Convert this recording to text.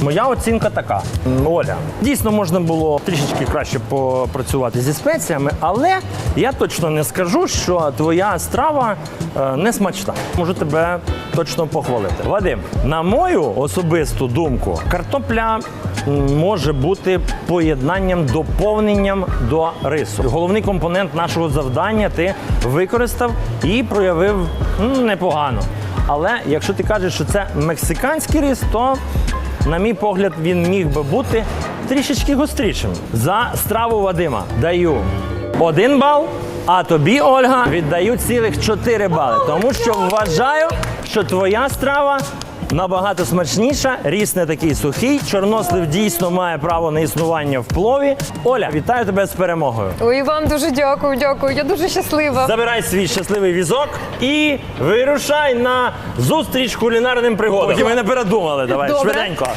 Моя оцінка така. Оля, дійсно можна було трішечки краще попрацювати зі спеціями, але я точно не скажу, що твоя страва е, не смачна. Можу тебе точно похвалити. Вадим, на мою особисту думку, картопля може бути поєднанням, доповненням до рису. Головний компонент нашого завдання ти використав і проявив непогано. Але якщо ти кажеш, що це мексиканський рис, то, на мій погляд, він міг би бути трішечки гострішим. За страву Вадима даю один бал, а тобі, Ольга, віддаю цілих 4 бали. Тому що вважаю, що твоя страва. Набагато смачніша, ріс не такий сухий. Чорнослив дійсно має право на існування в плові. Оля, вітаю тебе з перемогою. Ой, вам дуже дякую, дякую. Я дуже щаслива. Забирай свій щасливий візок і вирушай на зустріч кулінарним пригодам. Ми не передумали. Давай Добре. швиденько.